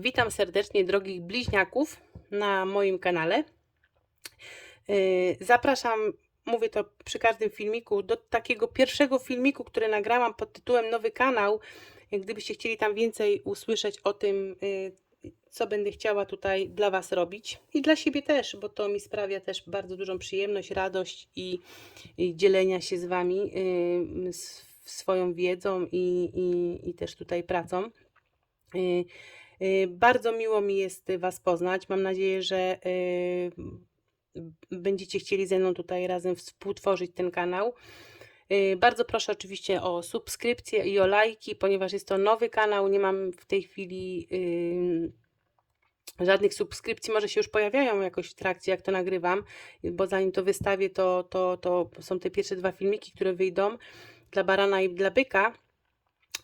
Witam serdecznie drogich bliźniaków na moim kanale. Yy, Zapraszam, mówię to przy każdym filmiku, do takiego pierwszego filmiku, który nagrałam pod tytułem Nowy kanał. Gdybyście chcieli tam więcej usłyszeć o tym, yy, co będę chciała tutaj dla Was robić i dla siebie też, bo to mi sprawia też bardzo dużą przyjemność, radość i, i dzielenia się z Wami s- swoją wiedzą i, i, i też tutaj pracą. Yy, Bardzo miło mi jest Was poznać. Mam nadzieję, że yy, będziecie chcieli ze mną tutaj razem współtworzyć ten kanał. Bardzo proszę oczywiście o subskrypcję i o lajki, ponieważ jest to nowy kanał. Nie mam w tej chwili żadnych subskrypcji. Może się już pojawiają jakoś w trakcie, jak to nagrywam, bo zanim to wystawię, to, to, to są te pierwsze dwa filmiki, które wyjdą dla barana i dla byka.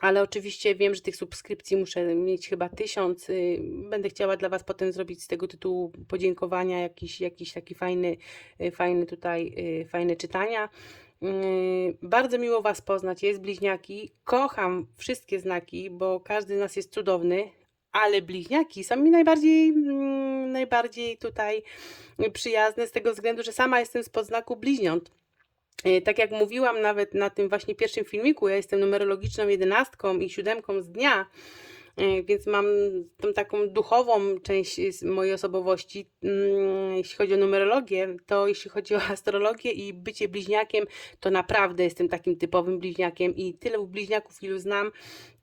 Ale oczywiście wiem, że tych subskrypcji muszę mieć chyba tysiąc. y, Będę chciała dla Was potem zrobić z tego tytułu podziękowania, jakiś, jakiś taki fajny, y, fajny tutaj, y, fajne czytania. Bardzo miło Was poznać. Jest bliźniaki. Kocham wszystkie znaki, bo każdy z nas jest cudowny, ale bliźniaki są mi najbardziej, mm, najbardziej tutaj przyjazne z tego względu, że sama jestem spod znaku bliźniąt. E, Tak jak mówiłam nawet na tym właśnie pierwszym filmiku, ja jestem numerologiczną jedenastką i siódemką z dnia, e, więc mam tą taką duchową część mojej osobowości, mm, jeśli chodzi o numerologię, to jeśli chodzi o astrologię i bycie bliźniakiem, to naprawdę jestem takim typowym bliźniakiem i tylu bliźniaków, ilu znam,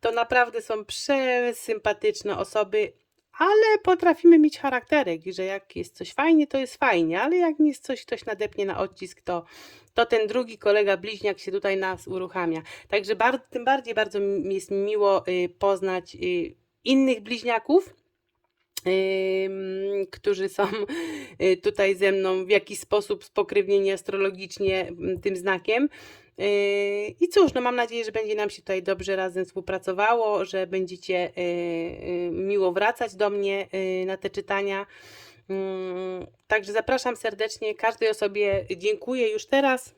to naprawdę są przesympatyczne osoby, ale potrafimy mieć charakterek i że jak jest coś fajnie, to jest fajnie, ale jak nie jest coś, ktoś nadepnie na odcisk, to, to ten drugi kolega bliźniak się tutaj nas uruchamia. Także tym bardziej bardzo mi jest mi miło y, poznać y, innych bliźniaków, którzy są y, tutaj ze mną w jakiś sposób spokrewnieni astrologicznie tym znakiem. I cóż, no mam nadzieję, że będzie nam się tutaj dobrze razem współpracowało, że będziecie miło wracać do mnie na te czytania. Mm, Także zapraszam serdecznie. Każdej osobie dziękuję już teraz.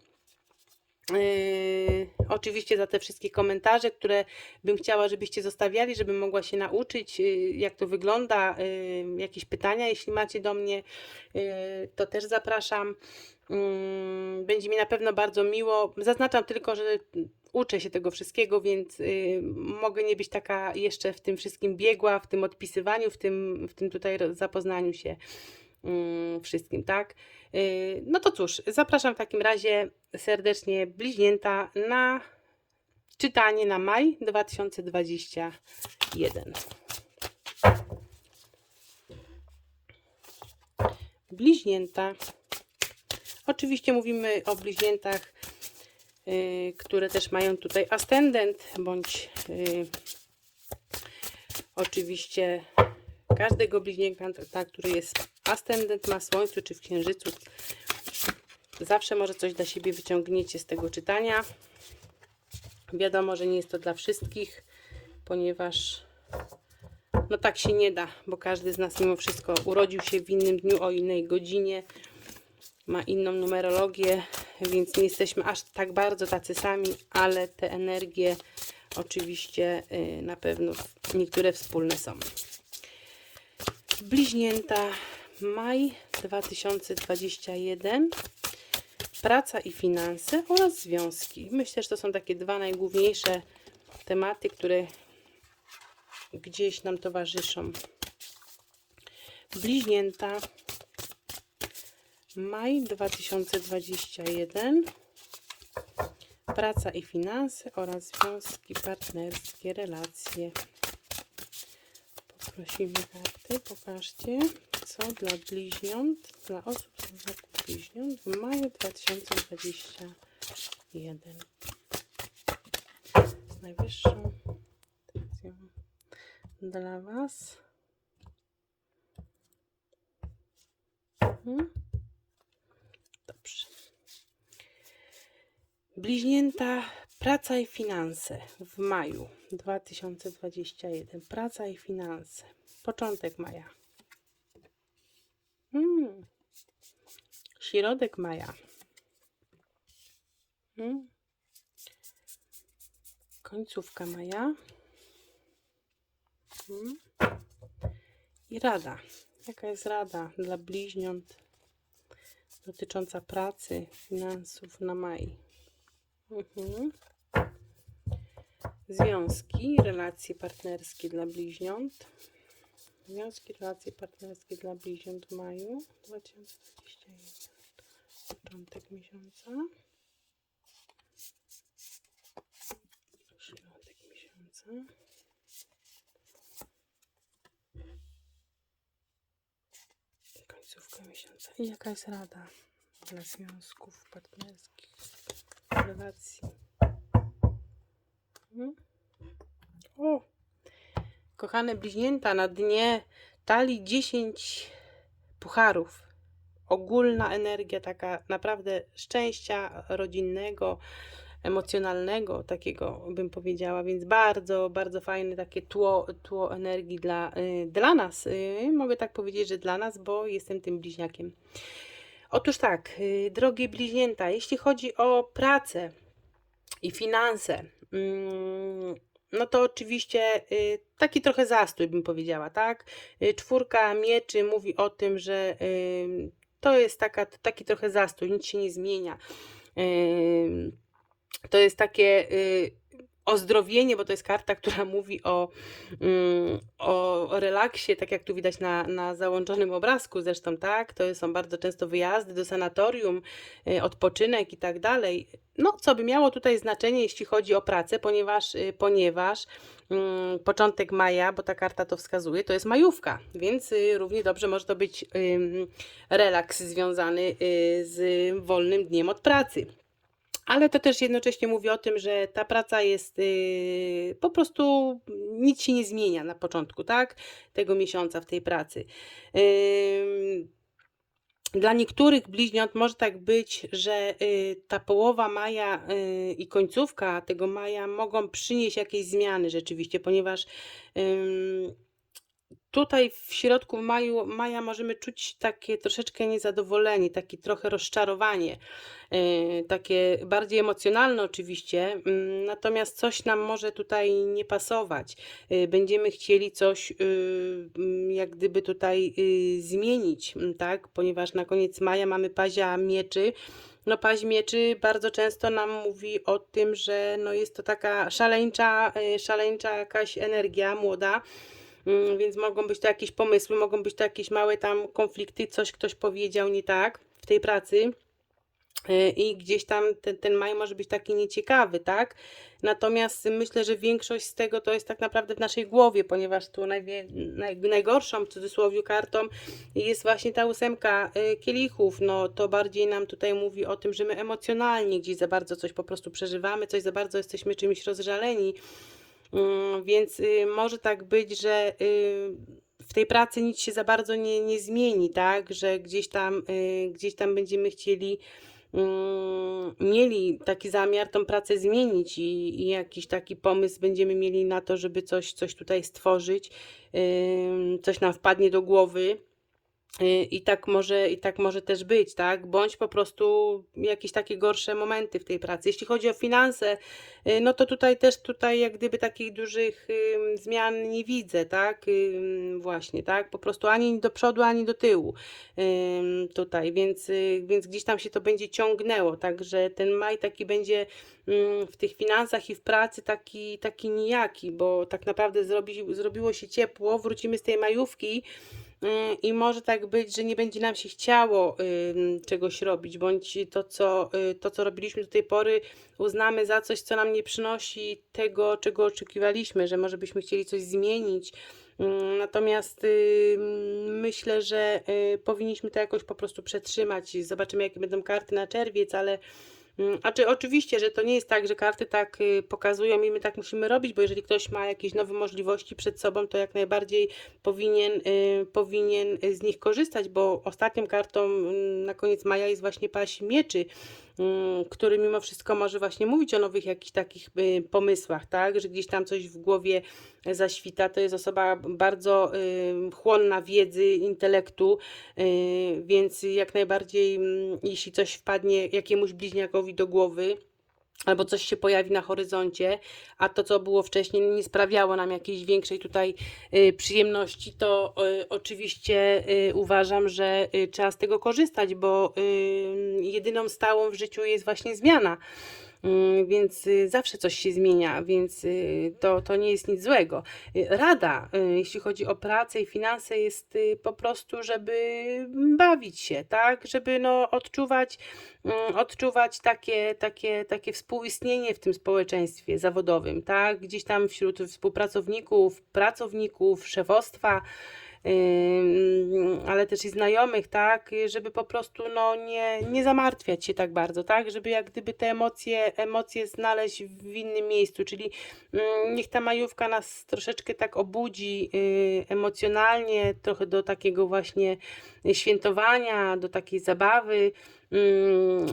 Yy, oczywiście za te wszystkie komentarze, które bym chciała, żebyście zostawiali, żebym mogła się nauczyć, yy, jak to wygląda. Yy, jakieś pytania, jeśli macie do mnie, to też zapraszam. Yy, będzie mi na pewno bardzo miło. Zaznaczam tylko, że uczę się tego wszystkiego, więc yy, mogę nie być taka jeszcze w tym wszystkim biegła, w tym odpisywaniu, w tym, w tym tutaj zapoznaniu się mm, wszystkim, tak? Yy, No to cóż, zapraszam w takim razie serdecznie bliźnięta na czytanie na maj 2021. Bliźnięta. Oczywiście mówimy o bliźniętach, które też mają tutaj ascendent, bądź yy, oczywiście każdego bliźnięta, tak, który jest ascendent, ma słońcu czy w księżycu. Zawsze może coś dla siebie wyciągniecie z tego czytania. Wiadomo, że nie jest to dla wszystkich, ponieważ no tak się nie da, bo każdy z nas mimo wszystko urodził się w innym dniu, o innej godzinie, ma inną numerologię, więc nie jesteśmy aż tak bardzo tacy sami, ale te energie oczywiście y, na pewno niektóre wspólne są. Bliźnięta, maj 2021. Praca i finanse oraz związki. Myślę, że to są takie dwa najgłówniejsze tematy, które gdzieś nam towarzyszą. Bliźnięta, maj 2021. Praca i finanse oraz związki partnerskie, relacje. Poprosimy karty, pokażcie, co dla bliźniąt, dla osób z znaku bliźniąt w maju 2021. Z najwyższą intencją dla Was. Mhm. Bliźnięta praca i finanse w maju 2021. Praca i finanse. Początek maja. Hmm. Środek maja. Hmm. Końcówka maja. Hmm. I rada. Jaka jest rada dla bliźniąt dotycząca pracy, finansów na maj? Mhm. Związki, relacje partnerskie dla bliźniąt. Związki, relacje partnerskie dla bliźniąt w maju 2021. Początek miesiąca. Środek miesiąca. Końcówka miesiąca. I jaka jest rada dla związków partnerskich, relacji? Mhm. O! Kochane bliźnięta, na dnie talii 10 pucharów. Ogólna energia taka naprawdę szczęścia rodzinnego, emocjonalnego, takiego bym powiedziała, więc bardzo, bardzo fajne takie tło, tło energii dla, y, dla nas. Y, mogę tak powiedzieć, że dla nas, bo jestem tym bliźniakiem. Otóż tak, y, drogie bliźnięta, jeśli chodzi o pracę i finanse, mm, no to oczywiście y, taki trochę zastój bym powiedziała, tak? Y, Czwórka mieczy mówi o tym, że to jest taka, taki trochę zastój, nic się nie zmienia. To jest takie ozdrowienie, bo to jest karta, która mówi o, mm, o relaksie, tak jak tu widać na, na załączonym obrazku zresztą, tak? To są bardzo często wyjazdy do sanatorium, y, odpoczynek i tak dalej. No, co by miało tutaj znaczenie, jeśli chodzi o pracę, ponieważ, y, ponieważ mm, początek maja, bo ta karta to wskazuje, to jest majówka, więc y, równie dobrze może to być relaks związany z wolnym dniem od pracy. Ale to też jednocześnie mówi o tym, że ta praca jest y, po prostu nic się nie zmienia na początku, tak? Tego miesiąca w tej pracy. Dla niektórych bliźniąt może tak być, że y, ta połowa maja y, i końcówka tego maja mogą przynieść jakieś zmiany rzeczywiście, ponieważ tutaj w środku maju, maja możemy czuć takie troszeczkę niezadowolenie, takie trochę rozczarowanie, yy, takie bardziej emocjonalne oczywiście, mm, natomiast coś nam może tutaj nie pasować. Yy, Będziemy chcieli coś yy, mm, jak gdyby tutaj zmienić, mm, tak? Ponieważ na koniec maja mamy pazia mieczy, no paź mieczy bardzo często nam mówi o tym, że no jest to taka szaleńcza, szaleńcza jakaś energia młoda, więc mogą być to jakieś pomysły, mogą być to jakieś małe tam konflikty, coś ktoś powiedział nie tak w tej pracy. y, I gdzieś tam ten, ten maj może być taki nieciekawy, tak? Natomiast myślę, że większość z tego to jest tak naprawdę w naszej głowie, ponieważ tu najwie, naj, najgorszą w cudzysłowie kartą jest właśnie ta ósemka y, kielichów. No to bardziej nam tutaj mówi o tym, że my emocjonalnie gdzieś za bardzo coś po prostu przeżywamy, coś za bardzo jesteśmy czymś rozżaleni. Mm, Więc y, może tak być, że y, w tej pracy nic się za bardzo nie, nie zmieni, tak? Że gdzieś tam, y, gdzieś tam będziemy chcieli, mm, mieli taki zamiar tą pracę zmienić i, i jakiś taki pomysł będziemy mieli na to, żeby coś, coś tutaj stworzyć, coś nam wpadnie do głowy. Y, I tak może, i tak może też być, tak? Bądź po prostu jakieś takie gorsze momenty w tej pracy. Jeśli chodzi o finanse, y, no to tutaj też tutaj jak gdyby takich dużych zmian nie widzę, tak? Właśnie, tak? Po prostu ani do przodu, ani do tyłu tutaj, więc, y, więc gdzieś tam się to będzie ciągnęło, także ten maj taki będzie w tych finansach i w pracy taki, taki nijaki, bo tak naprawdę zrobi, zrobiło się ciepło, wrócimy z tej majówki, I może tak być, że nie będzie nam się chciało czegoś robić, bądź to co, y, to, co robiliśmy do tej pory, uznamy za coś, co nam nie przynosi tego, czego oczekiwaliśmy, że może byśmy chcieli coś zmienić. Ym, Natomiast myślę, że y, powinniśmy to jakoś po prostu przetrzymać. Zobaczymy, jakie będą karty na czerwiec, ale Mm, A czy oczywiście, że to nie jest tak, że karty tak y, pokazują i my tak musimy robić, bo jeżeli ktoś ma jakieś nowe możliwości przed sobą, to jak najbardziej powinien, y, powinien z nich korzystać, bo ostatnią kartą mm, na koniec maja jest właśnie paść mieczy, mm, który mimo wszystko może właśnie mówić o nowych jakichś takich y, pomysłach, tak, że gdzieś tam coś w głowie zaświta, to jest osoba bardzo y, chłonna wiedzy, intelektu, y, więc jak najbardziej, mm, jeśli coś wpadnie jakiemuś bliźniakowi do głowy, albo coś się pojawi na horyzoncie, a to, co było wcześniej, nie sprawiało nam jakiejś większej tutaj y, przyjemności, to y, oczywiście y, uważam, że trzeba z tego korzystać, bo jedyną stałą w życiu jest właśnie zmiana. Mm, Więc y, zawsze coś się zmienia, więc y, to, to nie jest nic złego. Y, Rada, jeśli chodzi o pracę i finanse, jest po prostu, żeby bawić się, tak? Żeby no, odczuwać, mm, odczuwać takie, takie, takie współistnienie w tym społeczeństwie zawodowym, tak? Gdzieś tam wśród współpracowników, pracowników, szefostwa ale też i znajomych, tak, żeby po prostu no, nie, nie zamartwiać się tak bardzo, tak, żeby jak gdyby te emocje, emocje znaleźć w innym miejscu, czyli niech ta majówka nas troszeczkę tak obudzi y, emocjonalnie, trochę do takiego właśnie świętowania, do takiej zabawy,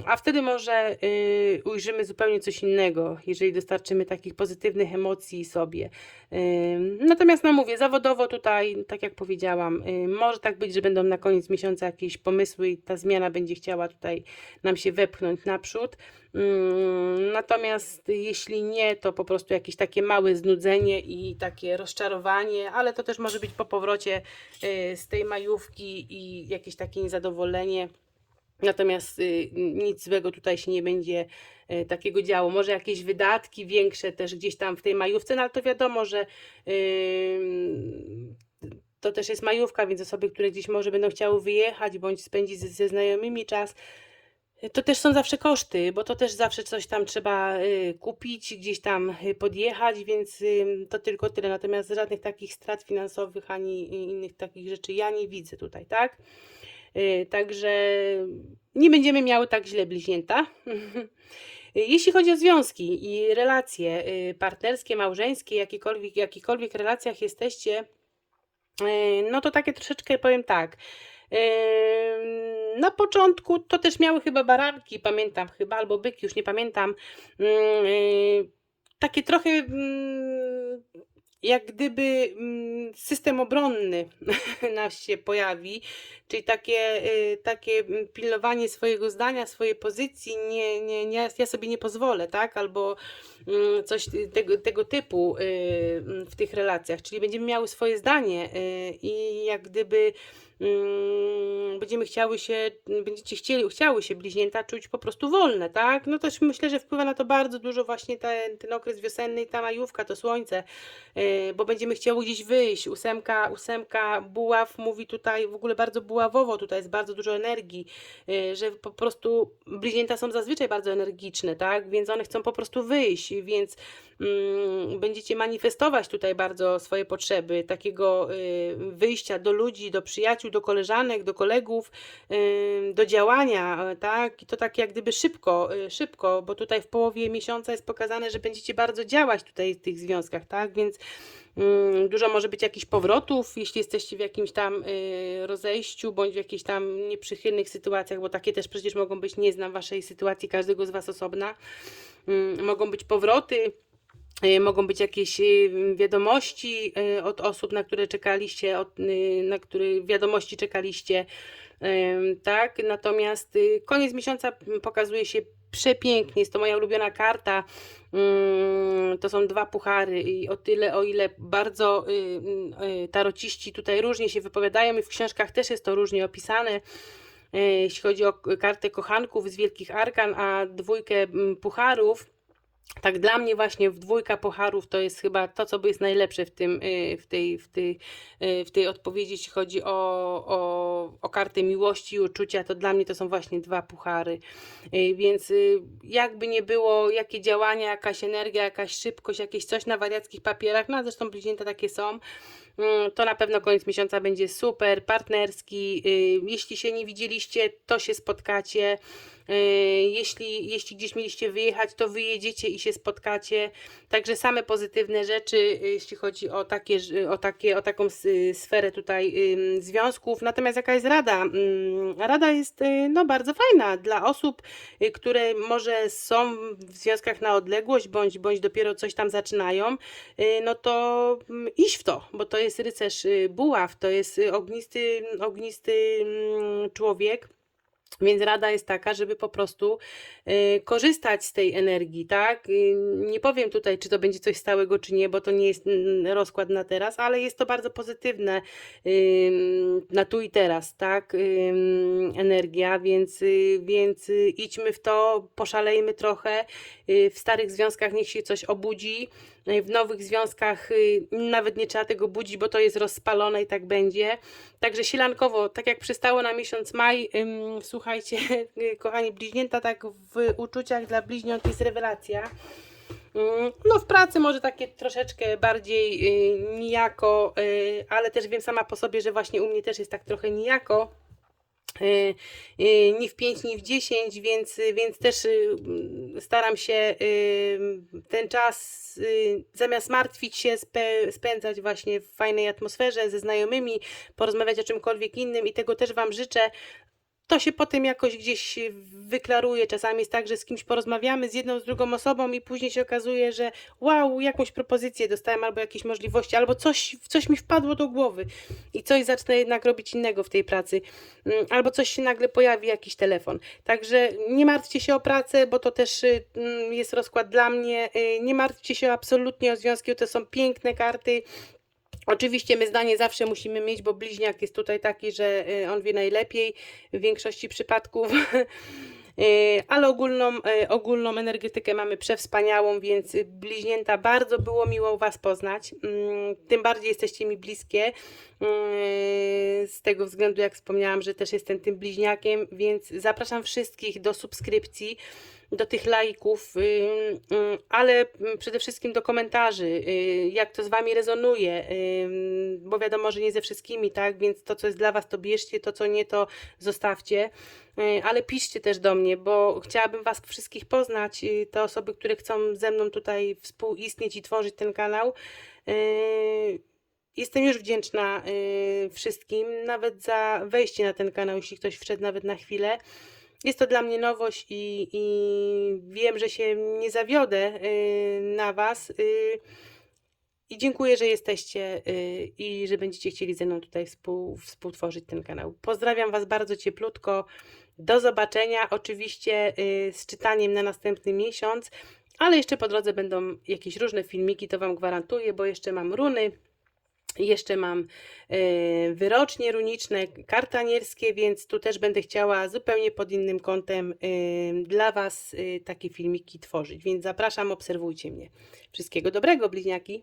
a wtedy może y, ujrzymy zupełnie coś innego, jeżeli dostarczymy takich pozytywnych emocji sobie. Natomiast, no mówię, zawodowo tutaj, tak jak powiedziałam, y, może tak być, że będą na koniec miesiąca jakieś pomysły i ta zmiana będzie chciała tutaj nam się wepchnąć naprzód. Ym, Natomiast jeśli nie, to po prostu jakieś takie małe znudzenie i takie rozczarowanie, ale to też może być po powrocie y, z tej majówki i jakieś takie niezadowolenie. Natomiast y, nic złego tutaj się nie będzie y, takiego działo. Może jakieś wydatki większe też gdzieś tam w tej majówce, no ale to wiadomo, że to też jest majówka, więc osoby, które gdzieś może będą chciały wyjechać bądź spędzić ze, ze znajomymi czas, to też są zawsze koszty, bo to też zawsze coś tam trzeba y, kupić, gdzieś tam y, podjechać, więc to tylko tyle. Natomiast żadnych takich strat finansowych ani innych takich rzeczy ja nie widzę tutaj, tak? Y, Także nie będziemy miały tak źle bliźnięta. Jeśli chodzi o związki i relacje y, partnerskie, małżeńskie, jakiekolwiek, jakichkolwiek relacjach jesteście, y, no to takie troszeczkę powiem tak. Na początku to też miały chyba baranki, pamiętam chyba, albo byki, już nie pamiętam. Y, Takie trochę mm, jak gdyby mm, system obronny nas się pojawi, czyli takie, y, takie mm, pilnowanie swojego zdania, swojej pozycji, nie, nie, nie, ja sobie nie pozwolę, tak? Albo mm, coś tego, tego typu y, w tych relacjach, czyli będziemy miały swoje zdanie y, i jak gdyby będziemy chciały się, będziecie chcieli, chciały się bliźnięta czuć po prostu wolne, tak? No też myślę, że wpływa na to bardzo dużo właśnie ten, ten okres wiosenny i ta majówka, to słońce, yy, bo będziemy chciały gdzieś wyjść. Ósemka, ósemka buław mówi tutaj w ogóle bardzo buławowo, tutaj jest bardzo dużo energii, yy, że po prostu bliźnięta są zazwyczaj bardzo energiczne, tak? Więc one chcą po prostu wyjść, więc mm, będziecie manifestować tutaj bardzo swoje potrzeby, takiego y, wyjścia do ludzi, do przyjaciół, do koleżanek, do kolegów, do działania, y, tak? I to tak jak gdyby szybko, y, szybko, bo tutaj w połowie miesiąca jest pokazane, że będziecie bardzo działać tutaj w tych związkach, tak? Więc Dużo może być jakichś powrotów, jeśli jesteście w jakimś tam y, rozejściu, bądź w jakichś tam nieprzychylnych sytuacjach, bo takie też przecież mogą być, nie znam waszej sytuacji, każdego z was osobna. Mogą być powroty, mogą być jakieś y, wiadomości y, od osób, na które czekaliście, od, y, na które wiadomości czekaliście. Tak, natomiast y, koniec miesiąca mm, pokazuje się przepięknie. Jest to moja ulubiona karta. Ym, To są dwa puchary i o tyle, o ile bardzo y, y, tarociści tutaj różnie się wypowiadają i w książkach też jest to różnie opisane. y, Jeśli chodzi o kartę kochanków z Wielkich Arkan, a dwójkę mm, pucharów, tak dla mnie właśnie w dwójka pucharów to jest chyba to, co jest najlepsze w, tym, y, w, tej, w, tej, y, w tej odpowiedzi, jeśli chodzi o, o, o kartę miłości i uczucia, to dla mnie to są właśnie dwa puchary. Y, Więc jakby nie było, jakie działania, jakaś energia, jakaś szybkość, jakieś coś na wariackich papierach, no a zresztą bliźnięta takie są, mm, to na pewno koniec miesiąca będzie super, partnerski. Jeśli się nie widzieliście, to się spotkacie. Y, Jeśli, jeśli gdzieś mieliście wyjechać, to wyjedziecie i się spotkacie. Także same pozytywne rzeczy, y, jeśli chodzi o, takie, o, takie, o taką s- sferę tutaj związków. Natomiast jaka jest rada? Ym, Rada jest no, bardzo fajna dla osób, które może są w związkach na odległość, bądź, bądź dopiero coś tam zaczynają. No to mm, iść w to, bo to jest rycerz buław, to jest ognisty, ognisty mm, człowiek Więc rada jest taka, żeby po prostu y, korzystać z tej energii, tak? Y, nie powiem tutaj, czy to będzie coś stałego, czy nie, bo to nie jest mm, rozkład na teraz, ale jest to bardzo pozytywne na tu i teraz, tak? Energia, więc, y, więc idźmy w to, poszalejmy trochę. W starych związkach niech się coś obudzi. W nowych związkach y, nawet nie trzeba tego budzić, bo to jest rozpalone i tak będzie. Także sielankowo, tak jak przystało na miesiąc maj, słuchajcie, y, kochani bliźnięta, tak w uczuciach dla bliźniąt jest rewelacja. Ym, No w pracy może takie troszeczkę bardziej y, nijako, ale też wiem sama po sobie, że właśnie u mnie też jest tak trochę nijako. Y, y, ni w 5, ni w 10, więc, więc też y, staram się ten czas zamiast martwić się spędzać właśnie w fajnej atmosferze ze znajomymi, porozmawiać o czymkolwiek innym i tego też Wam życzę. To się potem jakoś gdzieś wyklaruje. Czasami jest tak, że z kimś porozmawiamy, z jedną, z drugą osobą i później się okazuje, że wow, jakąś propozycję dostałem albo jakieś możliwości, albo coś, coś mi wpadło do głowy i coś zacznę jednak robić innego w tej pracy, Mm, albo coś się nagle pojawi, jakiś telefon. Także nie martwcie się o pracę, bo to też y, mm, jest rozkład dla mnie. Y, Nie martwcie się absolutnie o związki, to są piękne karty. Oczywiście my zdanie zawsze musimy mieć, bo bliźniak jest tutaj taki, że y, on wie najlepiej w większości przypadków. Y, Ale ogólną, y, ogólną energetykę mamy przewspaniałą, więc bliźnięta bardzo było miło Was poznać. Mm, Tym bardziej jesteście mi bliskie. Y, Z tego względu, jak wspomniałam, że też jestem tym bliźniakiem, więc zapraszam wszystkich do subskrypcji do tych lajków, y, y, ale przede wszystkim do komentarzy, jak to z Wami rezonuje, bo wiadomo, że nie ze wszystkimi, tak, więc to, co jest dla Was, to bierzcie, to, co nie, to zostawcie, ale piszcie też do mnie, bo chciałabym Was wszystkich poznać, te osoby, które chcą ze mną tutaj współistnieć i tworzyć ten kanał. Jestem już wdzięczna y, wszystkim, nawet za wejście na ten kanał, jeśli ktoś wszedł nawet na chwilę. Jest to dla mnie nowość i, i wiem, że się nie zawiodę y, na Was. y, I dziękuję, że jesteście i że będziecie chcieli ze mną tutaj współ, współtworzyć ten kanał. Pozdrawiam Was bardzo cieplutko. Do zobaczenia. Oczywiście z czytaniem na następny miesiąc, ale jeszcze po drodze będą jakieś różne filmiki, to Wam gwarantuję, bo jeszcze mam runy. Jeszcze mam e, wyrocznie runiczne, kartanierskie, więc tu też będę chciała zupełnie pod innym kątem e, dla Was e, takie filmiki tworzyć. Więc zapraszam, obserwujcie mnie. Wszystkiego dobrego, bliźniaki.